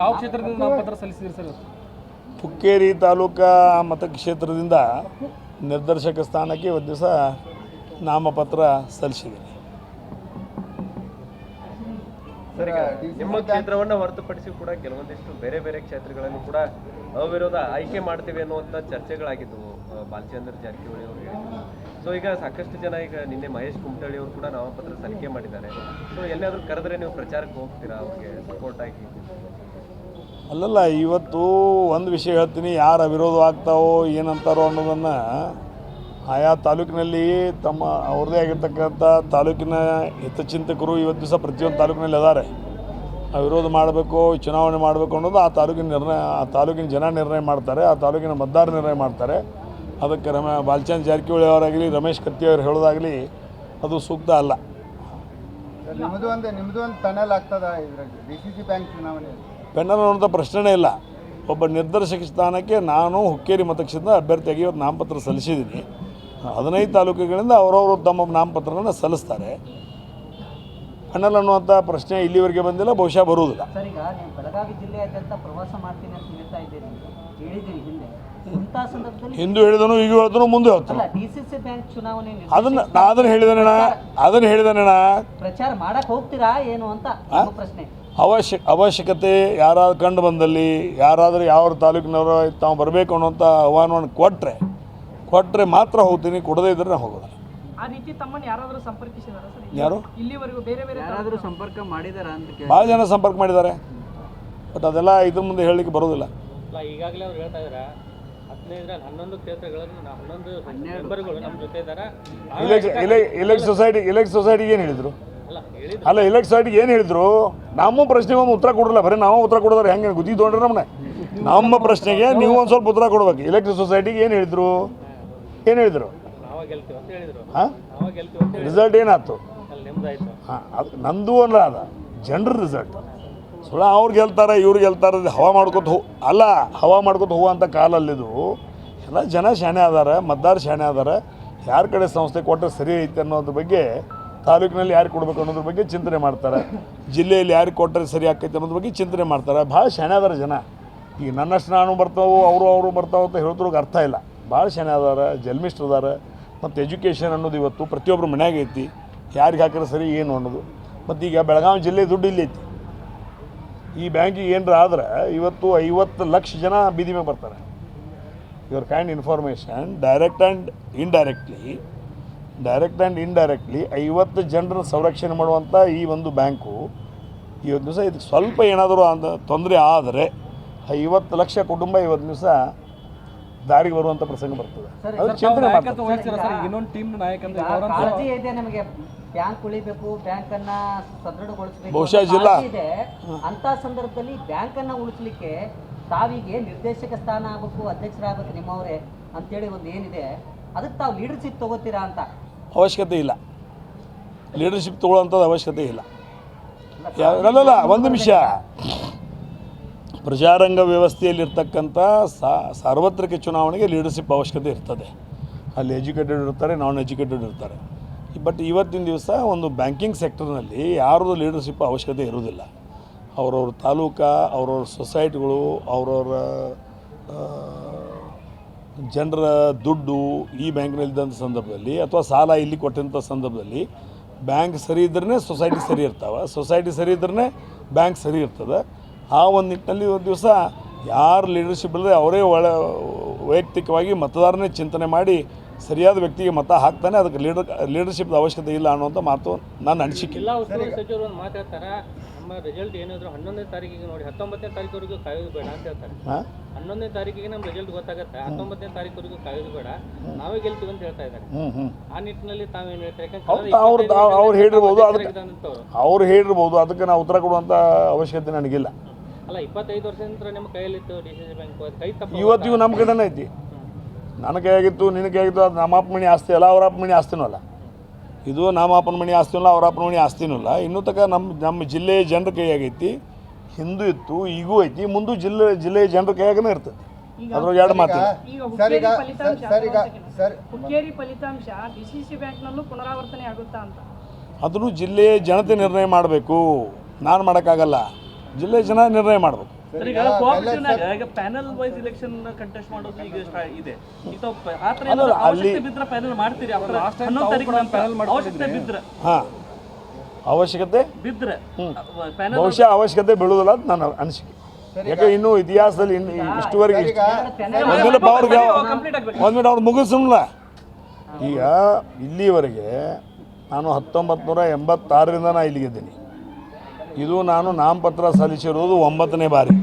ಯಾವ ಕ್ಷೇತ್ರದಿಂದ ನಾಮಪತ್ರ ಸಲ್ಲಿಸಿದ್ರಿ ಸರ್? ಹುಕ್ಕೇರಿ ತಾಲೂಕಾ ಮತಕ್ಷೇತ್ರದಿಂದ ನಿರ್ದೇಶಕ ಸ್ಥಾನಕ್ಕೆ ಒಂದು ದಿವಸ ನಾಮಪತ್ರ ಸಲ್ಲಿಸಿದ್ದೀನಿ ನಿಮ್ಮ ಕ್ಷೇತ್ರವನ್ನು ಹೊರತುಪಡಿಸಿ ಕೂಡ ಕೆಲವೊಂದಿಷ್ಟು ಬೇರೆ ಬೇರೆ ಕ್ಷೇತ್ರಗಳನ್ನು ಕೂಡ ಅವಿರೋಧ ಆಯ್ಕೆ ಮಾಡ್ತೀವಿ ಅನ್ನುವಂಥ ಚರ್ಚೆಗಳಾಗಿದ್ದವು ಬಾಲಚಂದ್ರ ಜಾರಕಿಹೊಳಿ ಅವರು ಹೇಳಿದ್ರು ಸೊ ಈಗ ಸಾಕಷ್ಟು ಜನ ಈಗ ನಿನ್ನೆ ಮಹೇಶ್ ಕುಮಟಳ್ಳಿ ಅವರು ಕೂಡ ನಾಮಪತ್ರ ಸಲ್ಲಿಕೆ ಮಾಡಿದ್ದಾರೆ. ಸೊ ಎಲ್ಲಾದ್ರೂ ಕರೆದ್ರೆ ನೀವು ಪ್ರಚಾರಕ್ಕೆ ಹೋಗ್ತೀರಾ? ಅವ್ರಿಗೆ ಸಪೋರ್ಟ್ ಆಗಿ ಅಲ್ಲಲ್ಲ, ಇವತ್ತು ಒಂದು ವಿಷಯ ಹೇಳ್ತೀನಿ. ಯಾರು ಅವಿರೋಧವಾಗ್ತಾವೋ ಏನಂತಾರೋ ಅನ್ನೋದನ್ನು ಆಯಾ ತಾಲೂಕಿನಲ್ಲಿ ತಮ್ಮ ಅವ್ರದ್ದೇ ಆಗಿರ್ತಕ್ಕಂಥ ತಾಲೂಕಿನ ಹಿತಚಿಂತಕರು ಇವತ್ತು ದಿವಸ ಪ್ರತಿಯೊಂದು ತಾಲೂಕಿನಲ್ಲಿ ಅದಾರೆ ವಿರೋಧ ಮಾಡಬೇಕು, ಚುನಾವಣೆ ಮಾಡಬೇಕು ಅನ್ನೋದು ಆ ತಾಲೂಕಿನ ನಿರ್ಣಯ, ಆ ತಾಲೂಕಿನ ಜನ ನಿರ್ಣಯ ಮಾಡ್ತಾರೆ, ಆ ತಾಲೂಕಿನ ಮತದಾರ ನಿರ್ಣಯ ಮಾಡ್ತಾರೆ. ಅದಕ್ಕೆ ರಮ ಬಾಲ್ಚಂದ್ರ ಜಾರಕಿಹೊಳಿ ಅವರಾಗಲಿ ರಮೇಶ್ ಕತ್ತಿ ಅವರು ಹೇಳೋದಾಗಲಿ ಅದು ಸೂಕ್ತ ಅಲ್ಲ. ನಿಮ್ಮದು ಒಂದು ನಿಮ್ಮದು ಒಂದು ಟನಲ್ ಆಗ್ತದ ಇದ್ರಾಗ ಡಿ ಸಿ ಸಿ ಬ್ಯಾಂಕ್ ಚುನಾವಣೆ ಪೆನ್ನಲ್ ಅನ್ನೋಂಥ ಪ್ರಶ್ನೆನೇ ಇಲ್ಲ. ಒಬ್ಬ ನಿರ್ದೇಶಕ ಸ್ಥಾನಕ್ಕೆ ನಾನು ಹುಕ್ಕೇರಿ ಮತಕ್ಷೇತ್ರದ ಅಭ್ಯರ್ಥಿಯಾಗಿ ಇವತ್ತು ನಾಮಪತ್ರ ಸಲ್ಲಿಸಿದ್ದೀನಿ. ಹದಿನೈದು ತಾಲೂಕುಗಳಿಂದ ಅವರವರು ತಮ್ಮ ನಾಮಪತ್ರಗಳನ್ನು ಸಲ್ಲಿಸ್ತಾರೆ. ಅಣ್ಣಲ್ ಅನ್ನುವಂಥ ಪ್ರಶ್ನೆ ಇಲ್ಲಿವರೆಗೆ ಬಂದಿಲ್ಲ ಬಹುಶಃ ಬರುವುದಿಲ್ಲ. ಸರ್ ಈಗ ನೀವು ಬೆಳಗಾವಿ ಜಿಲ್ಲೆಯಾದ್ಯಂತ ಪ್ರವಾಸ ಮಾಡ್ತೀನಿ ಅಂತ ಹೇಳ್ತಾ ಇದ್ದೀರಿ. ಹೇಳಿದ್ದೀರಿ ಹಿಂದೆ. ಹಿಂದೂ ಹೇಳಿದನು ಈಗ ಹೇಳ್ದನು ಮುಂದೆ ಹೇಳ್ತಾನೆ ಅದನ್ನ ಡಿ ಸಿ ಸಿ ಬ್ಯಾಂಕ್ ಚುನಾವಣೆ ನಿರ್ದೇಶಕ ಅದನ್ನು ನಾ ಅದನ್ನು ಹೇಳಿದಾನಣ್ಣ ಅದನ್ನು ಹೇಳಿದಾನಣ್ಣ ಪ್ರಚಾರ ಮಾಡಕ್ ಹೋಗ್ತೀರಾ ಏನು ಅಂತ ಪ್ರಶ್ನೆ. ಅವಶ್ಯ ಅವಶ್ಯಕತೆ ಯಾರಾದ್ರು ಕಂಡು ಬಂದಲ್ಲಿ ಯಾರಾದರೂ ಯಾವ ತಾಲೂಕಿನವರು ತಾವು ಬರಬೇಕು ಅನ್ನೋಂಥ ಆಹ್ವಾನವನ್ನು ಕೊಟ್ಟರೆ ಕೊಟ್ಟರೆ ಮಾತ್ರ ಹೋಗ್ತೀನಿ ಕೊಡದೇ ಇದ್ರೆ ನಾನು ಹೋಗೋದಿಲ್ಲ. ಆ ರೀತಿ ತಮ್ಮನ್ನು ಯಾರಾದರೂ ಸಂಪರ್ಕಿಸಿದಾರ ಸರ್? ಯಾರು? ಇಲ್ಲಿವರೆಗೂ ಬೇರೆ ಬೇರೆ ಯಾರಾದರೂ ಸಂಪರ್ಕ ಮಾಡಿದಾರ ಅಂತ ಕೇಳಿ ಭಾಳ ಜನ ಸಂಪರ್ಕ ಮಾಡಿದ್ದಾರೆ. ಬಟ್ ಅದೆಲ್ಲ ಇದ್ರ ಮುಂದೆ ಹೇಳಲಿಕ್ಕೆ ಬರೋದಿಲ್ಲ ಅಲ್ಲ ಈಗಾಗಲೇ ಅವ್ರು ಹೇಳ್ತಾ ಇದಾರೆ ಹದಿನೈದರಲ್ಲಿ ಹನ್ನೊಂದು ಕ್ಷೇತ್ರಗಳನ್ನು ನಾವು ಹನ್ನೊಂದು ಮೆಂಬರ್ಗಳು ನಮ್ಮ ಜೊತೆ ಇದ್ದಾರೆ. ಇಲೆಕ್ಟ್ ಸೊಸೈಟಿ ಇಲೆಕ್ಟ್ ಸೊಸೈಟಿಗೆ ಏನು ಹೇಳಿದರು? ಅಲ್ಲ ಹೇಳಿದ್ರು. ಅಲ್ಲ ಇಲೆಕ್ಟ್ ಸೊಸೈಟಿಗೆ ಏನು ಹೇಳಿದರು? ನಮ್ಮ ಪ್ರಶ್ನೆಗೆ ಒಂದು ಉತ್ತರ ಕೊಡಲ್ಲ ಬರೀ ನಾವು ಉತ್ತರ ಕೊಡೋದ್ರೆ ಹೆಂಗೆ? ಗುದ್ದಿ ತೊಗೊಂಡ್ರೆ ನಮ್ಮನೆ ನಮ್ಮ ಪ್ರಶ್ನೆಗೆ ನೀವು ಒಂದು ಸ್ವಲ್ಪ ಉತ್ತರ ಕೊಡ್ಬೇಕು. ಇಲೆಕ್ಟ್ ಸೊಸೈಟಿಗೆ ಏನು ಹೇಳಿದ್ರು? ಏನು ಹೇಳಿದರು? ಹಾಂ? ರಿಸಲ್ಟ್ ಏನಾಯ್ತು? ಹಾಂ ಅದು ನಂದು ಅಲ್ಲ ಅದ. ಜನರ ರಿಸಲ್ಟ್. ಸುಳ್ಳ ಅವ್ರು ಗೆಲ್ತಾರೆ ಇವ್ರು ಗೆಲ್ತಾರೆ ಹವಾ ಮಾಡ್ಕೊತ ಹೋ, ಅಲ್ಲ, ಹವಾ ಮಾಡ್ಕೊತ ಹೋಗುವಂಥ ಕಾಲಲ್ಲಿದು ಎಲ್ಲ ಜನ ಶಾಣೆ ಅದಾರ ಮತದಾರ ಶಾಣೆ ಅದಾರ. ಯಾರ ಕಡೆ ಸಂಸ್ಥೆ ಕೊಟ್ಟರೆ ಸರಿ ಐತೆ ಅನ್ನೋದ್ರ ಬಗ್ಗೆ, ತಾಲೂಕಿನಲ್ಲಿ ಯಾರು ಕೊಡ್ಬೇಕು ಅನ್ನೋದ್ರ ಬಗ್ಗೆ ಚಿಂತನೆ ಮಾಡ್ತಾರೆ. ಜಿಲ್ಲೆಯಲ್ಲಿ ಯಾರು ಕೊಟ್ಟರೆ ಸರಿ ಆಕೈತೆ ಅನ್ನೋದ್ರ ಬಗ್ಗೆ ಚಿಂತನೆ ಮಾಡ್ತಾರೆ. ಭಾಳ ಶಾಣೆ ಅದಾರ ಜನ. ಈಗ ನನ್ನಷ್ಟು ನಾನು ಬರ್ತಾವೆ, ಅವರು ಅವರು ಬರ್ತಾವೆ ಅಂತ ಹೇಳಿದ್ರಿಗೆ ಅರ್ಥ ಇಲ್ಲ. ಭಾಳ ಶಾಣೆ ಅದಾರ ಜಲ್ಮಿಸ್ಟ್ರ್ ಅದಾರ. ಮತ್ತು ಎಜುಕೇಷನ್ ಅನ್ನೋದು ಇವತ್ತು ಪ್ರತಿಯೊಬ್ಬರು ಮನೆಯಾಗೈತಿ ಯಾರಿಗೆ ಹಾಕಿದ್ರೆ ಸರಿ, ಏನು ಅನ್ನೋದು. ಮತ್ತು ಈಗ ಬೆಳಗಾವಿ ಜಿಲ್ಲೆ ದುಡ್ಡು ಇಲ್ಲಿ ಐತಿ ಈ ಬ್ಯಾಂಕಿಗೆ ಏನರ ಆದರೆ ಇವತ್ತು ಐವತ್ತು ಲಕ್ಷ ಜನ ಬೀದಿ ಮೇಲೆ ಬರ್ತಾರೆ. Your kind information direct and indirectly direct and indirectly ಐವತ್ತು ಜನರ ಸಂರಕ್ಷಣೆ ಮಾಡುವಂಥ ಈ ಒಂದು ಬ್ಯಾಂಕು ಇವತ್ತು ದಿವಸ ಇದಕ್ಕೆ ಸ್ವಲ್ಪ ಏನಾದರೂ ಅಂತ ತೊಂದರೆ ಆದರೆ ಐವತ್ತು ಲಕ್ಷ ಕುಟುಂಬ ಇವತ್ತು ದಿವಸ ದಾರಿಗೆ ಬರುವಂಥ ಪ್ರಸಂಗ ಬರ್ತದೆ. ಸರಿ, ಅದು ಚಿಂತನೆ ಮಾಡ್ತಾರೆ. ಬ್ಯಾಂಕ್ ಉಳಿಬೇಕು ಬ್ಯಾಂಕ್ ಅನ್ನ ಸದೃಢಗೊಳಿಸಬೇಕು ಬಹುಶಃ ಜಿಲ್ಲಾ- ಇದೆ. ಅಂತ ಸಂದರ್ಭದಲ್ಲಿ ಬ್ಯಾಂಕ್ ಅನ್ನ ಉಳಿಸ್ಲಿಕ್ಕೆ ತಾವಿಗೆ ನಿರ್ದೇಶಕ ಸ್ಥಾನ ಆಗಬೇಕು ಅಧ್ಯಕ್ಷರಾಗಬೇಕು ನಿಮ್ಮವರೇ ಅಂತೇಳಿ ಒಂದು ಏನಿದೆ ಅದಕ್ಕೆ ತಾವು ಲೀಡರ್ಶಿಪ್ ತಗೋತೀರಾ ಅಂತ. ಅವಶ್ಯಕತೆ ಇಲ್ಲ. ಲೀಡರ್ಶಿಪ್ ತಗೊಳ್ಳೋಂಥದ್ದು ಅವಶ್ಯಕತೆ ಇಲ್ಲ. ಅಲ್ಲಲ್ಲ ಒಂದು ನಿಮಿಷ. ಪ್ರಜಾರಂಗ ವ್ಯವಸ್ಥೆಯಲ್ಲಿರ್ತಕ್ಕಂಥ ಇರ್ತಕ್ಕಂಥ ಸಾರ್ವತ್ರಿಕ ಚುನಾವಣೆಗೆ ಲೀಡರ್ಶಿಪ್ ಅವಶ್ಯಕತೆ ಇರ್ತದೆ. ಅಲ್ಲಿ ಎಜುಕೇಟೆಡ್ ಇರ್ತಾರೆ ನಾನ್ ಎಜುಕೇಟೆಡ್ ಇರ್ತಾರೆ. ಬಟ್ ಇವತ್ತಿನ ದಿವಸ ಒಂದು ಬ್ಯಾಂಕಿಂಗ್ ಸೆಕ್ಟರ್ನಲ್ಲಿ ಯಾರದು ಲೀಡರ್ಶಿಪ್ ಅವಶ್ಯಕತೆ ಇರೋದಿಲ್ಲ ಅವ್ರವ್ರ ತಾಲೂಕಾ, ಅವ್ರವ್ರ ಸೊಸೈಟಿಗಳು, ಅವ್ರವ್ರ ಜನರ ದುಡ್ಡು ಈ ಬ್ಯಾಂಕ್ನಲ್ಲಿದ್ದಂಥ ಸಂದರ್ಭದಲ್ಲಿ ಅಥವಾ ಸಾಲ ಇಲ್ಲಿ ಕೊಟ್ಟಂಥ ಸಂದರ್ಭದಲ್ಲಿ ಬ್ಯಾಂಕ್ ಸರಿ ಇದ್ರೇ ಸೊಸೈಟಿ ಸರಿ ಇರ್ತಾವೆ. ಸೊಸೈಟಿ ಸರಿ ಇದ್ರೇ ಬ್ಯಾಂಕ್ ಸರಿ ಇರ್ತದೆ. ಆ ಒಂದು ನಿಟ್ಟಿನಲ್ಲಿ ಒಂದು ದಿವಸ ಯಾರು ಲೀಡರ್ಶಿಪ್ ಇಲ್ಲದೆ ಅವರೇ ಒಳ, ವೈಯಕ್ತಿಕವಾಗಿ ಮತದಾರನೇ ಚಿಂತನೆ ಮಾಡಿ ಸರಿಯಾದ ವ್ಯಕ್ತಿಗೆ ಮತ ಹಾಕ್ತಾನೆ ಅದಕ್ಕೆ ಲೀಡರ್ ಲೀಡರ್ಶಿಪ್ದ ಅವಶ್ಯಕತೆ ಇಲ್ಲ ಅನ್ನುವಂಥ ಮಾತು ನಾನು ಅನಿಸಿಕೆ. ಎಲ್ಲ ಉಸ್ತುವಾರಿ ಸಚಿವರು ಒಂದು ಮಾತು ಹೇಳ್ತಾರೆ ನಮ್ಮ ರಿಸಲ್ಟ್ ಏನಾದರೂ ಹನ್ನೊಂದನೇ ತಾರೀಕಿಗೆ ನೋಡಿ ಹತ್ತೊಂಬತ್ತನೇ ತಾರೀಕುವರೆಗೂ ಕಾಯೋದು ಬೇಡ ಅಂತ ಹೇಳ್ತಾರೆ. ಹನ್ನೊಂದನೇ ತಾರೀಕಿಗೆ ನಮ್ಮ ರಿಸಲ್ಟ್ ಗೊತ್ತಾಗುತ್ತೆ ಹತ್ತೊಂಬತ್ತನೇ ತಾರೀಕುವರೆಗೂ ಕಾಯೋದು ಬೇಡ ನಾವೇ ಗೆಲ್ತೀವಿ ಅಂತ ಹೇಳ್ತಾ ಇದ್ದಾರೆ. ಆ ನಿಟ್ಟಿನಲ್ಲಿ ತಾವೇನು ಹೇಳ್ತಾರೆ? ಅವ್ರು- ಅವ್ರು ಹೇಳಿರ್ಬೋದು, ಅವ್ರು. ಹೇಳಿರ್ಬೋದು ಅದಕ್ಕೆ ನಾವು ಉತ್ತರ ಕೊಡುವಂಥ ಅವಶ್ಯಕತೆ ನನಗಿಲ್ಲ. ಅಲ್ಲ ಇಪ್ಪತ್ತೈದು ವರ್ಷದ ನಂತರ ನಿಮ್ಮ ಕೈಯಲ್ಲಿತ್ತು ಡಿ ಸಿ ಸಿ ಬ್ಯಾಂಕ್ ಕೈ ತಪ್ಪು ಇವತ್ತಿಗೂ ನಮ್ಮ ಕಡೆನೇ ಐತಿ. ನನ್ನ ಕೈಯಾಗಿತ್ತು ನಿನ್ನ ಕೈಯಾಗಿತ್ತು ಅದು ನಮ್ಮ ಅಪ್ಪ ಮಣಿ ಆಸ್ತಿ ಅಲ್ಲ ಅವ್ರ ಅಪ್ಪ ಮಣಿ ಆಸ್ತಿನೂ ಅಲ್ಲ. ಇದು ನಮ್ಮ ಅಪ್ಪನ ಮಣಿ ಆಸ್ತಿನೂ ಅಲ್ಲ ಅವ್ರ ಅಪ್ಪನ ಮಣಿ ಆಸ್ತಿನೂ ಅಲ್ಲ. ಇನ್ನೂ ತನಕ ನಮ್ಮ ನಮ್ಮ ಜಿಲ್ಲೆಯ ಜನರ ಕೈಯಾಗೈತಿ ಹಿಂದೂ ಇತ್ತು ಈಗೂ ಐತಿ ಮುಂದೂ ಜಿಲ್ಲೆ ಜಿಲ್ಲೆಯ ಜನರ ಕೈಯಾಗನೇ ಇರ್ತದೆ. ಅದ್ರೊಳಗೆ ಎರಡು ಮಾತು ಫಲಿತಾಂಶ ಬ್ಯಾಂಕ್ನಲ್ಲೂ ಪುನರಾವರ್ತನೆ ಆಗುತ್ತಾ ಅಂತ. ಅದನ್ನು ಜಿಲ್ಲೆಯ ಜನತೆ ನಿರ್ಣಯ ಮಾಡಬೇಕು. ನಾನು ಮಾಡೋಕ್ಕಾಗಲ್ಲ. ಜಿಲ್ಲೆಯ ಜನ ನಿರ್ಣಯ ಮಾಡಬೇಕು. ಪ್ಯಾನಲ್ ವೈಸ್ ಇಲೆಕ್ಷನ್ ಕಂಟೆಸ್ಟ್ ಮಾಡೋದು ಈಗ ಇದೆ ಅವಶ್ಯಕತೆ ಬಿದ್ರೆ ಪ್ಯಾನಲ್ ಮಾಡ್ತೀರಿ. ಅವಶ್ಯಕತೆ ಬಿದ್ರೆ. ಹಾಂ. ಅವಶ್ಯಕತೆ? ಬಿದ್ರೆ. ಪ್ಯಾನಲ್ ಬಹುಶಃ ಅವಶ್ಯಕತೆ ಬೀಳುವುದಿಲ್ಲ ಅಂತ ನನ್ನ ಅನಿಸಿಕೆ. ಯಾಕೆ ಇನ್ನು ಇತಿಹಾಸದಲ್ಲಿ ಇನ್ನು ಇಷ್ಟುವರೆಗೆ ಅವ್ರಿಗೆ ಆಗ್ಬೇಕು. ಒಂದು ಮಿನಿಟ್ ಅವ್ರು ಮುಗಿಸಲ್ಲ ಈಗ ಇಲ್ಲಿವರೆಗೆ ನಾನು ಹತ್ತೊಂಬತ್ತು ನೂರ ಎಂಬತ್ತಾರರಿಂದ ನಾ ಇಲ್ಲಿಗಿದ್ದೀನಿ. ಇದು ನಾನು ನಾಮಪತ್ರ ಸಲ್ಲಿಸಿರೋದು ಒಂಬತ್ತನೇ ಬಾರಿ.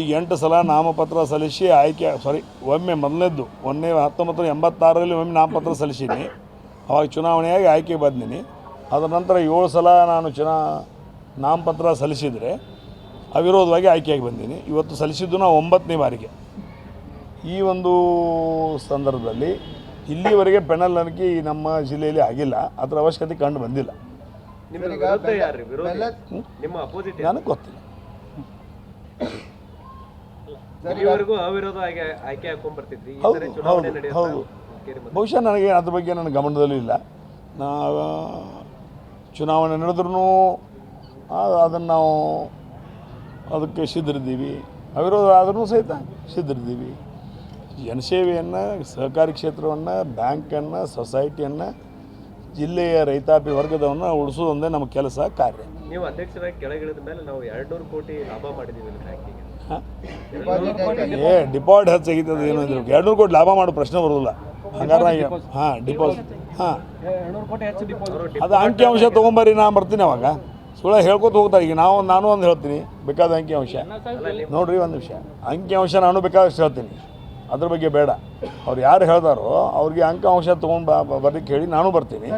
ಈಗ ಎಂಟು ಸಲ ನಾಮಪತ್ರ ಸಲ್ಲಿಸಿ ಆಯ್ಕೆ ಸಾರಿ ಒಮ್ಮೆ ಮೊದಲನೇದ್ದು, ಒಂದನೇ ಹತ್ತೊಂಬತ್ತು ಎಂಬತ್ತಾರರಲ್ಲಿ ಒಮ್ಮೆ ನಾಮಪತ್ರ ಸಲ್ಲಿಸೀನಿ. ಅವಾಗ ಚುನಾವಣೆಯಾಗಿ ಆಯ್ಕೆ ಬಂದೀನಿ. ಅದರ ನಂತರ ಏಳು ಸಲ ನಾನು ಚುನಾ, ನಾಮಪತ್ರ ಸಲ್ಲಿಸಿದರೆ ಅವಿರೋಧವಾಗಿ ಆಯ್ಕೆಯಾಗಿ ಬಂದೀನಿ. ಇವತ್ತು ಸಲ್ಲಿಸಿದ್ದು ನಾವು ಒಂಬತ್ತನೇ ಬಾರಿಗೆ. ಈ ಒಂದು ಸಂದರ್ಭದಲ್ಲಿ ಇಲ್ಲಿವರೆಗೆ ಪೆನಲ್ ನಮ್ಮ ಜಿಲ್ಲೆಯಲ್ಲಿ ಆಗಿಲ್ಲ. ಅದರ ಅವಶ್ಯಕತೆ ಕಂಡು ಬಂದಿಲ್ಲ. ನಿಮ್ಮ ಅಪೋಸಿಟ್ ನನಗೆ ಗೊತ್ತಿಲ್ಲ. ಇಲ್ಲಿವರೆಗೂ ಅವಿರೋಧ ಆಗಿ ಆಯ್ಕೆ ಈ ಹೌದು, ಚುನಾವಣೆ ಹೌದು, ನಡೆಯುತ್ತಾ? ಹೌದು. ಹುಕ್ಕೇರಿ ಮತ್ತೆ? ಬಹುಶಃ ನನಗೆ ಅದ್ರ ಬಗ್ಗೆ ನನ್ನ ಗಮನದಲ್ಲಿ ಇಲ್ಲ. ನಾ ಚುನಾವಣೆ ನಡೆದ್ರೂ ಅದನ್ನು ನಾವು ಅದಕ್ಕೆ ಸಿದ್ಧರಿದ್ದೀವಿ. ಅವಿರೋಧ ಆದ್ರೂ ಸಹಿತ ಸಿದ್ಧರಿದ್ದೀವಿ. ಜನಸೇವೆಯನ್ನು ಸಹಕಾರಿ ಕ್ಷೇತ್ರವನ್ನು ಬ್ಯಾಂಕನ್ನು ಸೊಸೈಟಿಯನ್ನು ಜಿಲ್ಲೆಯ ರೈತಾಪಿ ವರ್ಗದವನ್ನ ಉಳಿಸೋದೊಂದೇ ನಮ್ಮ ಕೆಲಸ ಕಾರ್ಯ. ನೀವು ಅಧ್ಯಕ್ಷರಾಗಿ ಕೆಳಗಿಳಿದ ಮೇಲೆ ನಾವು ಎರಡ್ನೂರು ಕೋಟಿ ಲಾಭ ಬ್ಯಾಂಕಿಗೆ. ಡಿಪಾಸಿಟ್ ಏ ಡಿಪಾಸಿಟ್ ಹೆಚ್ಚಾಗಿತ್ತು ಅದು ಏನು ಅಂದ್ರೆ ಎರಡ್ನೂರು ಕೋಟಿ ಲಾಭ ಮಾಡೋ ಪ್ರಶ್ನೆ ಬರೋದಿಲ್ಲ. ಹಂಗಾರೆ ಹಾಂ ಡಿಪಾಸಿಟ್ ಹಾಂ. ಅದು ಕೋಟಿ ಅಂಶ ಡಿಪಾಸಿಟ್ ಅದು ಅಂಕಿಅಂಶ ತೊಗೊಂಬರ್ರಿ ನಾ ಬರ್ತೀನಿ ಅವಾಗ. ಸುಳ್ಳ ಹೇಳ್ಕೊತ ಹೋಗ್ತಾರೆ. ಈಗ ನಾವು ನಾನು ಒಂದು ಹೇಳ್ತೀನಿ ಬೇಕಾದ ಅಂಕಿ ಅಂಶ. ನೋಡ್ರಿ ಒಂದು ವಿಷಯ. ಅಂಕಿ ಅಂಶ ನಾನು ಬೇಕಾದಷ್ಟು ಹೇಳ್ತೀನಿ. ಅದ್ರ ಬಗ್ಗೆ ಬೇಡ. ಅವ್ರು ಯಾರು ಹೇಳ್ದಾರೋ ಅವ್ರಿಗೆ ಅಂಕಿಅಂಶ ತೊಗೊಂಡು ಬಾ ಬರ್ಲಿಕ್ಕೆ ಹೇಳಿ ನಾನು ಬರ್ತೀನಿ.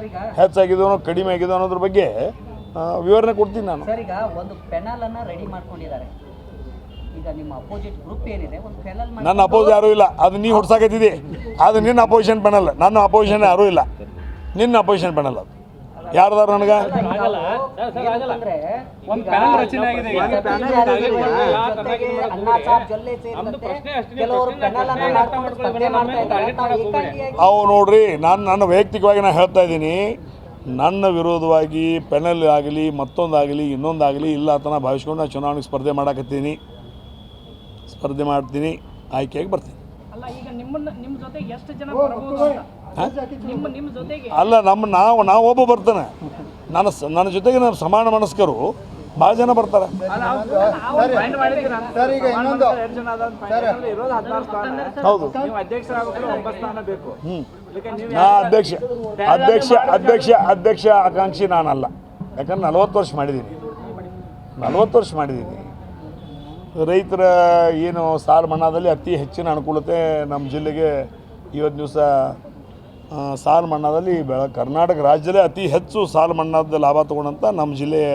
ಹೆಚ್ಚಾಗಿದೋ ಕಡಿಮೆ ಆಗಿದೋ ಅನ್ನೋದ್ರ ಬಗ್ಗೆ ವಿವರಣೆ ಕೊಡ್ತೀನಿ ನಾನು. ಸರ್ ಈಗ ಒಂದು ಪೆನಲ್ ಅನ್ನ ರೆಡಿ ಮಾಡ್ಕೊಂಡಿದ್ದಾರೆ. ಈಗ ನಿಮ್ಮ ಅಪೋಸಿಟ್ ಗ್ರೂಪ್ ಏನಿದೆ ಒಂದು ಪೆನಲ್ ನನ್ನ ಅಪೋಸ್ ಯಾರೂ ಇಲ್ಲ. ಅದು ನೀ ಹೊಡ್ಸಾಕತ್ತಿದ್ದಿ ಅದು ನಿನ್ನ ಅಪೋಸಿಷನ್ ಪೆನಲ್ ನನ್ನ ಅಪೋಸಿಷನ್ ಯಾರೂ ಇಲ್ಲ. ನಿನ್ನ ಅಪೋಸಿಷನ್ ಪೆನಲ್ ಅದು. ಯಾರ್ದಾರ ನನಗೆ? ಅವು ನೋಡ್ರಿ ನಾನು ನನ್ನ ವೈಯಕ್ತಿಕವಾಗಿ ನಾನು ಹೇಳ್ತಾ ಇದ್ದೀನಿ. ನನ್ನ ವಿರೋಧವಾಗಿ ಪೆನಲ್ ಆಗಲಿ ಮತ್ತೊಂದಾಗಲಿ ಇನ್ನೊಂದಾಗಲಿ ಇಲ್ಲ ಅಂತ ನಾನು ಭಾವಿಸ್ಕೊಂಡು ನಾನು ಚುನಾವಣೆಗೆ ಸ್ಪರ್ಧೆ ಮಾಡಕತ್ತೀನಿ. ಸ್ಪರ್ಧೆ ಮಾಡ್ತೀನಿ. ಆಯ್ಕೆಯಾಗಿ ಬರ್ತೀನಿ. ಅಲ್ಲ ನಿಮ್ಮ ನಾವು ನಾವು ಒಬ್ಬ ಬರ್ತಾನೆ. ನನ್ನ ನನ್ನ ಜೊತೆಗೆ ನಮ್ಮ ಸಮಾನ ಮನಸ್ಕರು ಭಾಳ ಜನ ಬರ್ತಾರೆ. ಸರ್ ಈಗ ಇನ್ನೊಂದು. ಸರ್. ಹೌದು. ಹ್ಞೂ ನಾ ಅಧ್ಯಕ್ಷ ಅಧ್ಯಕ್ಷ ಅಧ್ಯಕ್ಷ ಅಧ್ಯಕ್ಷ ಆಕಾಂಕ್ಷಿ ನಾನಲ್ಲ. ಯಾಕಂದ್ರೆ ನಲ್ವತ್ತು ವರ್ಷ ಮಾಡಿದ್ದೀನಿ. ನಲವತ್ತು ವರ್ಷ ಮಾಡಿದ್ದೀನಿ. ರೈತರ ಏನು ಸಾಲ ಮನ್ನಾದಲ್ಲಿ ಅತಿ ಹೆಚ್ಚಿನ ಅನುಕೂಲತೆ ನಮ್ಮ ಜಿಲ್ಲೆಗೆ ಇವತ್ತು ದಿವಸ ಸಾಲ ಮನ್ನಾದಲ್ಲಿ ಬೆಳ, ಕರ್ನಾಟಕ ರಾಜ್ಯದಲ್ಲೇ ಅತಿ ಹೆಚ್ಚು ಸಾಲ ಮನ್ನಾದ ಲಾಭ ತೊಗೊಂಡಂಥ ನಮ್ಮ ಜಿಲ್ಲೆಯ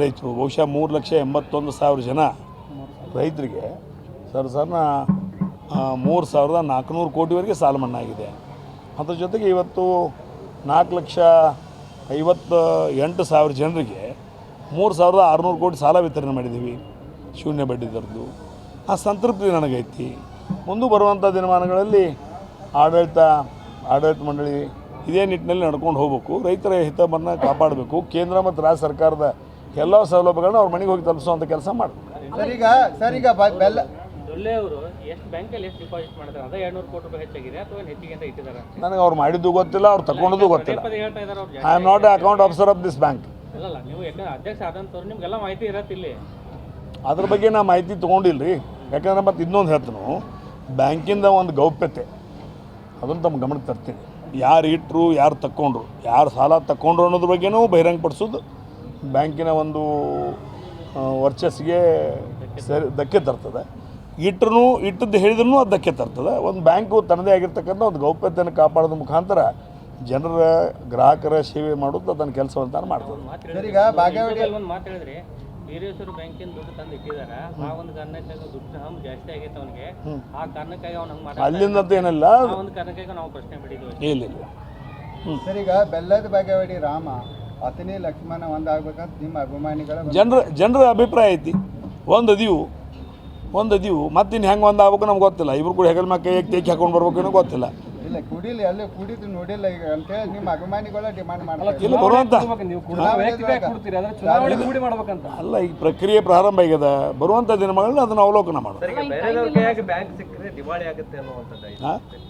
ರೈತರು. ಬಹುಶಃ ಮೂರು ಲಕ್ಷ ಎಂಬತ್ತೊಂದು ಸಾವಿರ ಜನ ರೈತರಿಗೆ ಸರ್ ಸರ್ನ ಮೂರು ಸಾವಿರದ ನಾಲ್ಕುನೂರು ಕೋಟಿವರೆಗೆ ಸಾಲ ಅದ್ರ ಜೊತೆಗೆ ಇವತ್ತು ನಾಲ್ಕು ಲಕ್ಷ ಐವತ್ತ ಎಂಟು ಸಾವಿರ ಜನರಿಗೆ ಮೂರು ಸಾವಿರದ ಆರುನೂರು ಕೋಟಿ ಸಾಲ ವಿತರಣೆ ಮಾಡಿದ್ದೀವಿ. ಶೂನ್ಯ ಬಡ್ಡಿ ದರದ್ದು. ಆ ಸಂತೃಪ್ತಿ ನನಗೈತಿ. ಮುಂದೆ ಬರುವಂಥ ದಿನಮಾನಗಳಲ್ಲಿ ಆಡಳಿತ ಆಡಳಿತ ಮಂಡಳಿ ಇದೇ ನಿಟ್ಟಿನಲ್ಲಿ ನಡ್ಕೊಂಡು ಹೋಗಬೇಕು. ರೈತರ ಹಿತವನ್ನು ಕಾಪಾಡಬೇಕು. ಕೇಂದ್ರ ಮತ್ತು ರಾಜ್ಯ ಸರ್ಕಾರದ ಎಲ್ಲ ಸೌಲಭ್ಯಗಳನ್ನ ಅವ್ರ ಮನೆಗೆ ಹೋಗಿ ತಲುಪಿಸುವಂಥ ಕೆಲಸ ಮಾಡಬೇಕು. ಸರಿಗ ಈಗ ಸರ್ ಈಗ ಬ- ಬೆಲ್ಲ ದೊಲ್ಲೆ ಅವರು ಎಷ್ಟು ಬ್ಯಾಂಕಲ್ಲಿ ಎಷ್ಟು ಡಿಪಾಸಿಟ್ ಮಾಡಿದ್ರೆ ಅದೇ ಎರಡ್ನೂರು ಕೋಟಿ ರೂಪಾಯಿ ಹೆಚ್ಚಾಗಿದೆ ಅಥವಾ ಏನು ಹೆಚ್ಚಿಗೆ ಅಂತ ಇಟ್ಟಿದ್ದಾರೆ? ನನಗೆ ಅವ್ರು ಮಾಡಿದ್ದು ಗೊತ್ತಿಲ್ಲ ಅವ್ರು ತಗೊಂಡದ್ದು ಗೊತ್ತಿಲ್ಲ. I am not account officer of this bank ಅಲ್ಲಲ್ಲ ನೀವು ಯಾಕಂದ್ರೆ ಅಧ್ಯಕ್ಷ ಆದಂಥವ್ರು ನಿಮ್ಗೆಲ್ಲ ಮಾಹಿತಿ ಇರತ್ತೆ ಇಲ್ಲಿ. ಅದ್ರ ಬಗ್ಗೆ ನಾ ಮಾಹಿತಿ ತೊಗೊಂಡಿಲ್ಲ ರೀ ಯಾಕಂದ್ರೆ ಮತ್ತೆ ಇನ್ನೊಂದು ಹೇಳ್ತೀನಿ. ಬ್ಯಾಂಕಿಂದ ಒಂದು ಗೌಪ್ಯತೆ. ಅದನ್ನು ತಮ್ಮ ಗಮನಕ್ಕೆ ತರ್ತೀನಿ ಯಾರು ಇಟ್ಟರು ಯಾರು ತಕ್ಕೊಂಡ್ರು ಯಾರು ಸಾಲ ತಕ್ಕೊಂಡ್ರು ಅನ್ನೋದ್ರ ಬಗ್ಗೆನೂ ಬಹಿರಂಗಪಡಿಸೋದು. ಬ್ಯಾಂಕಿನ ಒಂದು ವರ್ಚಸ್ಸಿಗೆ ಸರಿ ಧಕ್ಕೆ ತರ್ತದೆ. ಇಟ್ಟರು ಇಟ್ಟದ್ದು ಹೇಳಿದ್ರು ಅದು ಧಕ್ಕೆ ತರ್ತದೆ. ಒಂದು ಬ್ಯಾಂಕು ತನ್ನದೇ ಆಗಿರ್ತಕ್ಕಂಥ ಒಂದು ಗೌಪ್ಯತೆಯನ್ನು ಕಾಪಾಡೋದ್ರ ಮುಖಾಂತರ ಜನರ ಗ್ರಾಹಕರ ಸೇವೆ ಮಾಡೋದು ತನ್ನ ಕೆಲಸವಂತ ಮಾಡ್ತದೆ. ಸರ್ ಬ್ಯಾಂಕಿಂದ ಬಾಗೇವಾಡಿ ಒಂದು ಮಾತು ಬ್ಯಾಂಕಿನ ದುಡ್ಡು ತಂದು ಇಟ್ಟಿದಾರ. ಆ ಒಂದು ಕಾರಣಕ್ಕಾಗಿ ದುಡ್ಡು ಹಮ್ ಜಾಸ್ತಿ ಆಗೈತೆ ಅವನಿಗೆ. ಆ ಕಾರಣಕ್ಕಾಗಿ ಅವ್ನು ಹಂಗೆ ಮಾಡ ಅಲ್ಲಿಂದ ಏನಿಲ್ಲ ಆ ಒಂದು ಕಾರಣಕ್ಕಾಗಿ ನಾವು ಪ್ರಶ್ನೆ ಬಿಡಿದ್ವಿ ಇಲ್ಲ ಇಲ್ಲ. ಸರ್ ಈಗ ಬೆಲ್ಲದ ಬಾಗೇವಾಡಿ ರಾಮ ಅತನೇ ಲಕ್ಷ್ಮಣ ಒಂದಾಗಬೇಕಂತ ನಿಮ್ಮ ಅಭಿಮಾನಿಗಳ ಜನರ ಜನರ ಅಭಿಪ್ರಾಯ ಐತಿ. ಒಂದು ಅದೀವು ಒಂದು ಅದೀವು. ಮತ್ತಿನ್ನು ಹೆಂಗೆ ಒಂದು ಆಗ್ಬೇಕು ನಮ್ಗೆ ಗೊತ್ತಿಲ್ಲ. ಇಬ್ರು ಕೂಡ ಹೆಗಲ್ ಮಕ್ಕ ಕೈ ತೇಕಿ ಹಾಕೊಂಡು ಬರ್ಬೇಕೇನೋ ಗೊತ್ತಿಲ್ಲ. ಇಲ್ಲ ಕುಡಿಲಿ ಅಲ್ಲಿ ಕುಡಿದು ನೋಡಿಲ್ಲ ಈಗ ಅಂತೇಳಿ ನಿಮ್ಮ ಅಭಿಮಾನಿಗಳ ಡಿಮಾಂಡ್ ಮಾಡ್ತಾರೆ ಮಾಡ್ಬೇಕಂತ. ಅಲ್ಲ ಈಗ ಪ್ರಕ್ರಿಯೆ ಪ್ರಾರಂಭ ಆಗ್ಯದ ಬರುವಂತ ದಿನಗಳಲ್ಲಿ ಅದನ್ನು ಅವಲೋಕನ ಮಾಡೋದು. ಬ್ಯಾಂಕ್ ಸಿಕ್ಕರೆ ದಿವಾಳಿ ಆಗುತ್ತೆ.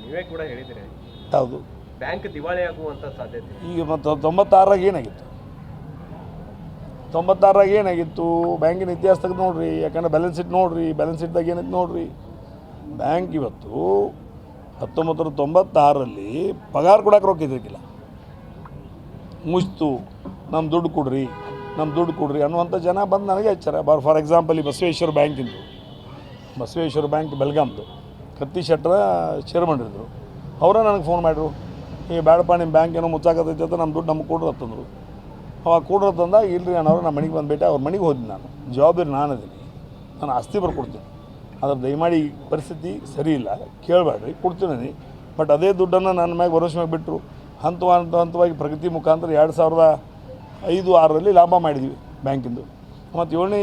ನೀವೇ ಕೂಡ ಹೇಳಿದಿರಿ. ಹೌದು. ಬ್ಯಾಂಕ್ ದಿವಾಳಿ ಆಗುವಂತ ಸಾಧ್ಯತೆ ಈಗ ಮತ್ತು ತೊಂಬತ್ತಾರಾಗ ಏನಾಗಿತ್ತು? ತೊಂಬತ್ತಾರಾಗ ಏನಾಗಿತ್ತು? ಬ್ಯಾಂಕಿನ ಇತಿಹಾಸ ತೆಗೆದು ನೋಡ್ರಿ ಯಾಕಂದ್ರೆ ಬ್ಯಾಲೆನ್ಸ್ ಶೀಟ್ ನೋಡ್ರಿ ಬ್ಯಾಲೆನ್ಸ್ ಶೀಟ್ದಾಗ ಏನೈತೆ ನೋಡ್ರಿ? ಬ್ಯಾಂಕ್ ಇವತ್ತು ಹತ್ತೊಂಬತ್ತು ನೂರ ತೊಂಬತ್ತಾರರಲ್ಲಿ ಪಗಾರ ಕೊಡಕ್ಕೆ ರೊಕ್ಕ ಇದಕ್ಕಿಲ್ಲ ಮುಚ್ತು ನಮ್ಮ ದುಡ್ಡು ಕೊಡ್ರಿ ನಮ್ಮ ದುಡ್ಡು ಕೊಡ್ರಿ ಅನ್ನುವಂಥ ಜನ ಬಂದು ನನಗೆ ಹಚ್ಚಾರ. ಬಾರ್ ಫಾರ್ ಎಕ್ಸಾಂಪಲ್ ಈ ಬಸವೇಶ್ವರ ಬ್ಯಾಂಕಿಂದು. ಬಸವೇಶ್ವರ ಬ್ಯಾಂಕ್ ಬೆಲ್ಗಾಮ್ದು ಕತ್ತಿ ಶೆಟ್ಟರ ಚೇರ್ಮನ್ ಇದ್ದರು ಅವರೇ ನನಗೆ ಫೋನ್ ಮಾಡಿದ್ರು. ಈ ಬ್ಯಾಡಪ್ಪ ನಿಮ್ಮ ಬ್ಯಾಂಕ್ ಏನೋ ಮುಚ್ಚಾಕತೈತೆ ಅಂತ ನಮ್ಮ ದುಡ್ಡು ನಮ್ಗೆ ಕೊಡ್ರಿ ಅಂತಂದರು. ಅವಾಗ ಕೊಡ್ರಿ ತಂದಾಗ ಇಲ್ರಿ ಅನ್ನೋರು ನಮ್ಮ ಮನೆಗೆ ಬಂದುಬಿಟ್ಟೆ. ಅವ್ರ ಮನೆಗೆ ಹೋದ್ನಿ ನಾನು. ಜವಾಬ್ದಾರಿ ನಾನು ಅದೀನಿ ನಾನು ಆಸ್ತಿ ಬರ್ಕೊಡ್ತೀನಿ. ಅದ್ರ ದಯಮಾಡಿ ಪರಿಸ್ಥಿತಿ ಸರಿ ಇಲ್ಲ. ಕೇಳಬೇಡ್ರಿ ಕೊಡ್ತೀನಿ ಬಟ್ ಅದೇ ದುಡ್ಡನ್ನು ನನ್ನ ಮ್ಯಾಗೆ ಭರವಸೆ ಮ್ಯಾಗೆ ಬಿಟ್ಟರು ಹಂತ ಹಂತ ಹಂತವಾಗಿ ಪ್ರಗತಿ ಮುಖಾಂತರ ಎರಡು ಸಾವಿರದ ಐದು, ಆರರಲ್ಲಿ ಲಾಭ ಮಾಡಿದ್ವಿ ಬ್ಯಾಂಕಿಂದು. ಮತ್ತು ಏಳನೇ,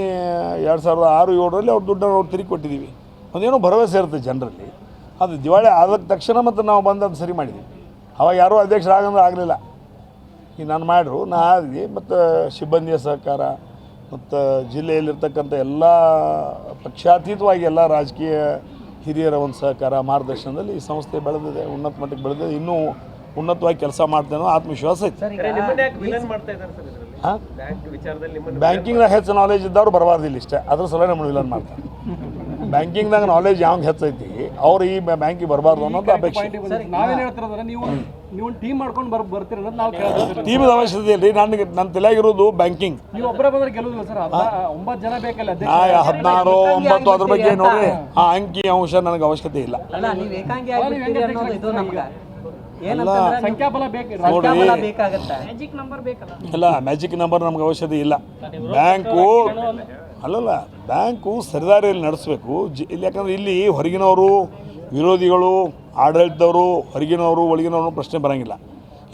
ಎರಡು ಸಾವಿರದ ಆರು, ಏಳರಲ್ಲಿ ಅವ್ರ ದುಡ್ಡನ್ನು ಅವ್ರು ತಿರುಗಿ ಕೊಟ್ಟಿದ್ದೀವಿ ಒಂದೇನೋ ಭರವಸೆ ಇರುತ್ತೆ ಜನರಲ್ಲಿ. ಅದು ದಿವಾಳಿ ಆದ ತಕ್ಷಣ ಮತ್ತು ನಾವು ಬಂದು ಅದು ಸರಿ ಮಾಡಿದ್ದೀವಿ ಅವಾಗ ಯಾರೂ ಅಧ್ಯಕ್ಷರಾಗಂದ್ರೆ ಆಗಲಿಲ್ಲ. ಈಗ ನಾನು ಮಾಡ್ರು ನಾ ಆದ್ವಿ, ಮತ್ತು ಸಿಬ್ಬಂದಿಯ ಸಹಕಾರ ಮತ್ತು ಜಿಲ್ಲೆಯಲ್ಲಿರ್ತಕ್ಕಂಥ ಎಲ್ಲ ಪಕ್ಷಾತೀತವಾಗಿ ಎಲ್ಲ ರಾಜಕೀಯ ಹಿರಿಯರ ಒಂದು ಸಹಕಾರ ಮಾರ್ಗದರ್ಶನದಲ್ಲಿ ಈ ಸಂಸ್ಥೆ ಬೆಳೆದಿದೆ ಉನ್ನತ ಮಟ್ಟಕ್ಕೆ ಬೆಳೆದಿದೆ. ಇನ್ನೂ ಉನ್ನತವಾಗಿ ಕೆಲಸ ಮಾಡ್ತೇನೆ ಆತ್ಮವಿಶ್ವಾಸ ಐತೆ ಸರ್ ಈಗ ನಿಮ್ಮನ್ನ ಯಾಕೆ ವಿಲನ್ ಮಾಡ್ತಾ ಇದ್ದಾರೆ ಸರ್ ಇದರಲ್ಲಿ? ಹಾಂ? ಬ್ಯಾಂಕ್ ವಿಚಾರದಲ್ಲಿ ನಿಮ್ಮನ್ನ ಬ್ಯಾಂಕಿಂಗ್ನಾಗ ಹೆಚ್ಚು ನಾಲೆಜ್ ಇದ್ದವ್ರು ಬರಬಾರ್ದಿಲ್ಲ ಇಷ್ಟೇ. ಅದ್ರ ಸಲ ನಮ್ಮನ್ನು ವಿಲನ್ ಮಾಡ್ತಾರೆ. ಬ್ಯಾಂಕಿಂಗ್ನಾಗ ನಾಲೆಜ್ ಯಾವಾಗ ಹೆಚ್ಚೈತಿ ಅವ್ರು ಈ ಬ್ಯಾಂಕಿಗೆ ಬರಬಾರ್ದು ಅನ್ನೋದು ಅಪೇಕ್ಷೆ. ನಾವೇನ್ ನೀವು ನೀವು ಟೀಮ್ ಮಾಡ್ಕೊಂಡು ಬರ್ ಬರ್ತೀರ ಅನ್ನೋದು ನಾವು ಕೇಳ್ತೀವಿ ಟೀಮದ ಅವಶ್ಯಕತೆ ಇಲ್ಲ ರೀ ನನಗೆ ನನ್ನ ತಲೆಯಾಗಿರೋದು ಬ್ಯಾಂಕಿಂಗ್. ನೀವು ಒಬ್ಬರ ಬಂದ್ರೆ ಗೆಲ್ಲೋದಿಲ್ಲ ಸರ್. ಒಂಬತ್ತು ಜನ ಬೇಕಲ್ಲ ಹದಿನಾರು ಒಂಬತ್ತು ಅದ್ರ ಬಗ್ಗೆ ನೋಡ್ರಿ. ಆ ಅಂಕಿ ಅಂಶ ನನಗೆ ಅವಶ್ಯಕತೆ ಇಲ್ಲ. ಅಲ್ಲ ನೀವು ಏಕಾಂಗಿ ಆಗ್ಬಿಡ್ತೀರಿ ಅನ್ನೋದು ಇದು ನಮ್ಗೆ. ಏನಂತಂದ್ರೆ ನೀವು ಸಂಖ್ಯಾಬಲ ಬೇಕು ಸಂಖ್ಯಾಬಲ ಬೇಕಾಗತ್ತೆ. ಮ್ಯಾಜಿಕ್ ನಂಬರ್ ಬೇಕಲ್ಲ. ಇಲ್ಲ ಮ್ಯಾಜಿಕ್ ನಂಬರ್ ನಮ್ಗೆ ಅವಶ್ಯಕತೆ ಇಲ್ಲ. ಬ್ಯಾಂಕು ಅಲ್ಲಲ್ಲ, ಬ್ಯಾಂಕು ಸರಿದಾರಿಯಲ್ಲಿ ನಡೆಸಬೇಕು. ಜಿ, ಇಲ್ಲಿ ಯಾಕಂದ್ರೆ ಇಲ್ಲಿ ಹೊರಗಿನವರು, ವಿರೋಧಿಗಳು, ಆಡಳಿತದವರು, ಹೊರಗಿನವರು ಒಳಗಿನವರು ಪ್ರಶ್ನೆ ಬರೋಂಗಿಲ್ಲ.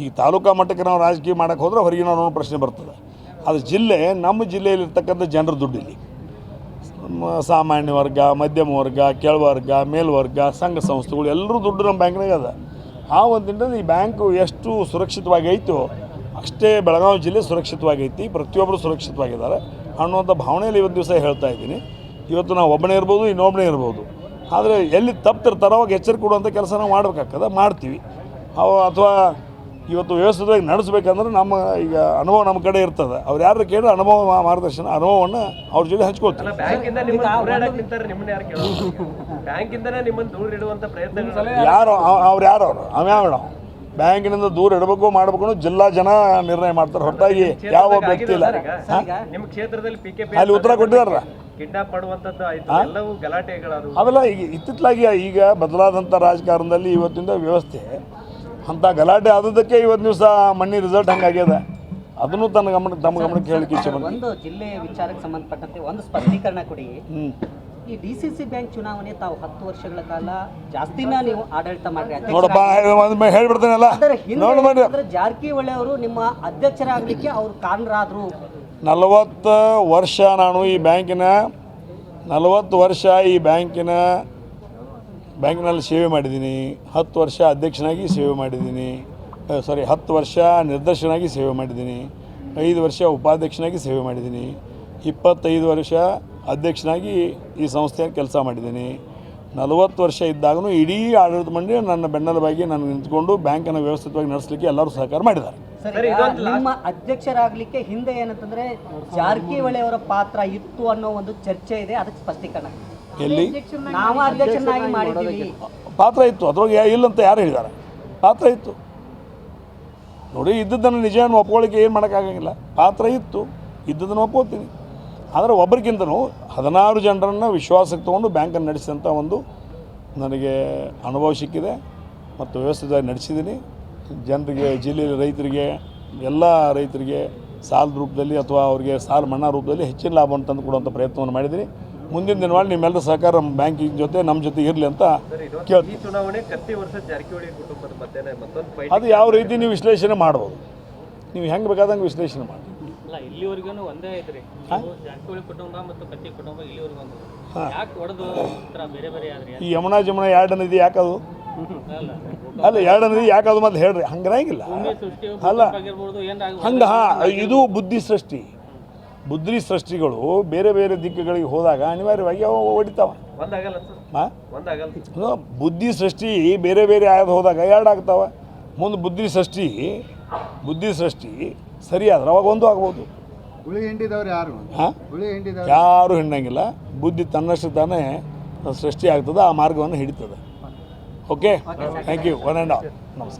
ಈ ತಾಲೂಕಾ ಮಟ್ಟಕ್ಕೆ ನಾವು ರಾಜಕೀಯ ಮಾಡೋಕ್ಕೆ ಹೋದರೆ ಹೊರಗಿನವ್ರ ಪ್ರಶ್ನೆ ಬರ್ತದೆ. ಅದು ಜಿಲ್ಲೆ, ನಮ್ಮ ಜಿಲ್ಲೆಯಲ್ಲಿರ್ತಕ್ಕಂಥ ಜನರ ದುಡ್ಡು ಇಲ್ಲಿ. ಸಾಮಾನ್ಯ ವರ್ಗ, ಮಧ್ಯಮ ವರ್ಗ, ಕೆಳವರ್ಗ, ಮೇಲ್ವರ್ಗ, ಸಂಘ ಸಂಸ್ಥೆಗಳು, ಎಲ್ಲರೂ ದುಡ್ಡು ನಮ್ಮ ಬ್ಯಾಂಕ್ನಾಗ ಅದ. ಆ ಒಂದು ಈ ಬ್ಯಾಂಕು ಎಷ್ಟು ಸುರಕ್ಷಿತವಾಗಿ ಐತೋ, ಅಷ್ಟೇ ಬೆಳಗಾವಿ ಜಿಲ್ಲೆ ಸುರಕ್ಷಿತವಾಗೈತಿ ಪ್ರತಿಯೊಬ್ಬರು ಸುರಕ್ಷಿತವಾಗಿದ್ದಾರೆ. ಅನ್ನುವಂಥ ಭಾವನೆಯಲ್ಲಿ ಇವತ್ತು ದಿವಸ ಹೇಳ್ತಾ ಇದ್ದೀನಿ. ಇವತ್ತು ನಾವು ಒಬ್ಬನೇ ಇರ್ಬೋದು ಇನ್ನೊಬ್ಬನೇ ಇರ್ಬೋದು. ಆದರೆ ಎಲ್ಲಿ ತಪ್ಪಿರ್ತಾರೋ ಅವಾಗ ಎಚ್ಚರಿಕೆ ಕೊಡುವಂಥ ಕೆಲಸ ನಾವು ಮಾಡಬೇಕಾಗ್ತದೆ ಮಾಡ್ತೀವಿ. ಅವ ಅಥವಾ ಇವತ್ತು ವ್ಯವಸ್ಥಿತವಾಗಿ ನಡೆಸ್ಬೇಕಂದ್ರೆ ನಮ್ಮ ಈಗ ಅನುಭವ ನಮ್ಮ ಕಡೆ ಇರ್ತದೆ. ಅವ್ರು ಯಾರು ಕೇಳಿ ಅನುಭವ ಮಾ- ಮಾರ್ಗದರ್ಶನ ಅನುಭವವನ್ನು ಅವ್ರ ಜೊತೆ ಹಂಚ್ಕೊಳ್ತೀವಿ. ಬ್ಯಾಂಕ್ ಇಂದ ನಿಮ್ಮನ್ನ ದೂರ ಇಡಕ್ ನಿಂತಾರೆ ನಿಮ್ಮನ್ನ ಯಾರು ಕೇಳೋದು ಬ್ಯಾಂಕ್ ಇಂದನೇ ನಿಮ್ಮನ್ನ ದೂರ ಇಡುವಂತ ಪ್ರಯತ್ನಗಳು ಯಾರು? ಅವ್ರು ಯಾರು ಅವರು? ಅವ್ಯಾವ ಬ್ಯಾಂಕಿನಿಂದ ದೂರ ಇಡಬೇಕು ಮಾಡಬೇಕು ಅನ್ನೋ ಜಿಲ್ಲಾ ಜನ ನಿರ್ಣಯ ಮಾಡ್ತಾರೆ. ಹೊರತಾಗಿ ಯಾವ ವ್ಯಕ್ತಿ ಇಲ್ಲ? ನಿಮ್ಮ ಕ್ಷೇತ್ರದಲ್ಲಿ ಪಿ ಕೆ ಅಲ್ಲಿ ಉತ್ತರ ಕೊಟ್ಟಿದಾರ ಅವೆಲ್ಲ ಈಗ ಇತ್ತಿತ್ತಲಾಗಿ ಈಗ ಬದಲಾದಂಥ ರಾಜಕಾರಣದಲ್ಲಿ ಇವತ್ತಿಂದ ವ್ಯವಸ್ಥೆ ಅಂಥ ಗಲಾಟೆ ಆದದಕ್ಕೆ ಇವತ್ತು ದಿವಸ ಮಣ್ಣಿ ರಿಸಲ್ಟ್ ಹಂಗಾಗ್ಯದ. ಅದನ್ನು ತನ್ನ ಗಮನ ತಮ್ಮ ಗಮನಕ್ಕೆ ಹೇಳಿಕೆ ಒಂದು ಜಿಲ್ಲೆಯ ವಿಚಾರಕ್ಕೆ ಸಂಬಂಧಪಟ್ಟಂತೆ ಒಂದು ಸ್ಪಷ್ಟೀಕರಣ ಕೊಡಿ. ಹ್ಞೂ ಈ ಡಿ ಸಿ ಸಿ ಬ್ಯಾಂಕ್ ಚುನಾವಣೆ ತಾವು ಹತ್ತು ವರ್ಷಗಳ ಕಾಲ ಜಾಸ್ತಿನ ನೀವು ಆಡಳಿತ ಮಾಡ್ರಿ. ನೋಡಪ್ಪ ಹೇಳ್ಬಿಡ್ತೇನಲ್ಲ. ಅಂದ್ರೆ ಜಾರಕಿಹೊಳಿ ಅವರು ನಿಮ್ಮ ಅಧ್ಯಕ್ಷರಾಗಲಿಕ್ಕೆ ಅವ್ರು ಕಾರಣರಾದ್ರು. ನಲವತ್ತು ವರ್ಷ ನಾನು ಈ ಬ್ಯಾಂಕಿನ ನಲವತ್ತು ವರ್ಷ ಈ ಬ್ಯಾಂಕಿನ ಬ್ಯಾಂಕಿನಲ್ಲಿ ಸೇವೆ ಮಾಡಿದ್ದೀನಿ. ಹತ್ತು ವರ್ಷ ಅಧ್ಯಕ್ಷನಾಗಿ ಸೇವೆ ಮಾಡಿದ್ದೀನಿ. ಸಾರಿ ಹತ್ತು ವರ್ಷ ನಿರ್ದೇಶನಾಗಿ ಸೇವೆ ಮಾಡಿದ್ದೀನಿ. ಐದು ವರ್ಷ ಉಪಾಧ್ಯಕ್ಷನಾಗಿ ಸೇವೆ ಮಾಡಿದ್ದೀನಿ. ಇಪ್ಪತ್ತೈದು ವರ್ಷ ಅಧ್ಯಕ್ಷನಾಗಿ ಈ ಸಂಸ್ಥೆಯಲ್ಲಿ ಕೆಲಸ ಮಾಡಿದ್ದೀನಿ. ನಲವತ್ತು ವರ್ಷ ಇದ್ದಾಗೂ ಇಡೀ ಆಡಳಿತ ಮಂಡಳಿ ನನ್ನ ಬೆನ್ನಲವಾಗಿ ನಾನು ನಿಂತ್ಕೊಂಡು ಬ್ಯಾಂಕನ್ನು ವ್ಯವಸ್ಥಿತವಾಗಿ ನಡೆಸಲಿಕ್ಕೆ ಎಲ್ಲರೂ ಸಹಕಾರ ಮಾಡಿದ್ದಾರೆ. ನಿಮ್ಮ ಅಧ್ಯಕ್ಷರಾಗಲಿಕ್ಕೆ ಹಿಂದೆ ಏನಂತಂದ್ರೆ ಜಾರಕಿಹೊಳಿ ಅವರ ಪಾತ್ರ ಇತ್ತು ಅನ್ನೋ ಒಂದು ಚರ್ಚೆ ಇದೆ ಅದಕ್ಕೆ ಸ್ಪಷ್ಟೀಕರಣ. ಎಲ್ಲಿ? ನಾವು ಅಧ್ಯಕ್ಷನಾಗಿ ಮಾಡಿದ್ದೀವಿ. ಪಾತ್ರ ಇತ್ತು ಅದ್ರೊಳಗೆ ಯಾ- ಇಲ್ಲಂತ ಯಾರು ಹೇಳಿದ್ದಾರೆ? ಪಾತ್ರ ಇತ್ತು. ನೋಡಿ ಇದ್ದದ್ದನ್ನು ನಿಜವನ್ನು ಒಪ್ಕೊಳ್ಳಿಕ್ಕೆ ಏನು ಮಾಡೋಕ್ಕಾಗಂಗಿಲ್ಲ. ಪಾತ್ರ ಇತ್ತು ಇದ್ದದನ್ನು ಒಪ್ಕೋತೀನಿ. ಆದರೆ ಒಬ್ಬರಿಗಿಂತನೂ ಹದಿನಾರು ಜನರನ್ನು ವಿಶ್ವಾಸಕ್ಕೆ ತಗೊಂಡು ಬ್ಯಾಂಕನ್ನು ನಡೆಸಿದಂಥ ಒಂದು ನನಗೆ ಅನುಭವ ಸಿಕ್ಕಿದೆ ಮತ್ತು ವ್ಯವಸ್ಥಿತವಾಗಿ ನಡೆಸಿದ್ದೀನಿ. ಜನರಿಗೆ ಜಿಲ್ಲೆಯ ರೈತರಿಗೆ ಎಲ್ಲ ರೈತರಿಗೆ ಸಾಲದ ರೂಪದಲ್ಲಿ ಅಥವಾ ಅವರಿಗೆ ಸಾಲ ಮನ್ನಾ ರೂಪದಲ್ಲಿ ಹೆಚ್ಚಿನ ಲಾಭವನ್ನು ತಂದು ಕೊಡುವಂಥ ಪ್ರಯತ್ನವನ್ನು ಮಾಡಿದ್ದೀನಿ. ಮುಂದಿನ ದಿನಗಳಲ್ಲಿ ನಿಮ್ಮೆಲ್ಲರ ಸಹಕಾರ ಬ್ಯಾಂಕಿಂಗ್ ಜೊತೆ ನಮ್ಮ ಜೊತೆ ಇರಲಿ ಅಂತ ಕೇಳ್ತೀನಿ. ಅದು ಯಾವ ರೀತಿ ನೀವು ವಿಶ್ಲೇಷಣೆ ಮಾಡ್ಬೋದು? ನೀವು ಹೆಂಗೆ ಬೇಕಾದಂಗೆ ವಿಶ್ಲೇಷಣೆ ಮಾಡಿ. ಅಲ್ಲ ಇಲ್ಲಿವರೆಗೂ ಒಂದೇ ಐತ್ರಿ. ಜಾರಕಿಹೊಳಿ ಕುಟುಂಬ ಮತ್ತು ಕತ್ತಿ ಕುಟುಂಬ ಇಲ್ಲಿವರೆಗೂ ಒಂದು. ಯಾಕೆ ಹೊಡೆದು ಉತ್ತರ ಬೇರೆ ಬೇರೆ ಆದ್ರಿ? ಈ ಯಮುನಾ ಜಮುನಾ ಎರಡು ನದಿ ಯಾಕದು ಅಲ್ಲ. ಎರಡು ನದಿ ಅದು ಮತ್ತೆ ಹೇಳ್ರಿ? ಹಂಗಿರಂಗಿಲ್ಲ. ಸೃಷ್ಟಿ ಅಲ್ಲ. ಹಂಗೆ ಹಾ ಇದು ಬುದ್ಧಿ ಸೃಷ್ಟಿ. ಬುದ್ಧಿ ಸೃಷ್ಟಿಗಳು ಬೇರೆ ಬೇರೆ ದಿಕ್ಕುಗಳಿಗೆ ಹೋದಾಗ ಅನಿವಾರ್ಯವಾಗಿ ಅವು ಹೊಡಿತಾವ. ಒಂದಾಗಲ್ಲ ಸರ್. ಹಾಂ? ಒಂದಾಗಲ್ಲ. ಬುದ್ಧಿ ಸೃಷ್ಟಿ ಬೇರೆ ಬೇರೆ ಆಯ್ದು ಹೋದಾಗ ಎರಡು ಆಗ್ತಾವ. ಮುಂದೆ ಬುದ್ಧಿ ಸೃಷ್ಟಿ ಬುದ್ಧಿ ಸೃಷ್ಟಿ ಸರಿಯಾದ್ರೆ ಆದ್ರೆ ಅವಾಗ ಒಂದು ಆಗ್ಬೋದು. ಹುಳಿ ಹಿಂಡಿದವ್ರು ಯಾರು? ಹಾಂ? ಹುಳಿ ಹಿಂಡಿದವ್ರು? ಯಾರು ಹಿಂಡಂಗಿಲ್ಲ. ಬುದ್ಧಿ ತನ್ನಷ್ಟು ತಾನೇ ಸೃಷ್ಟಿ ಆಗ್ತದೆ ಆ ಮಾರ್ಗವನ್ನು ಹಿಡಿತದೆ. Okay thank you one and all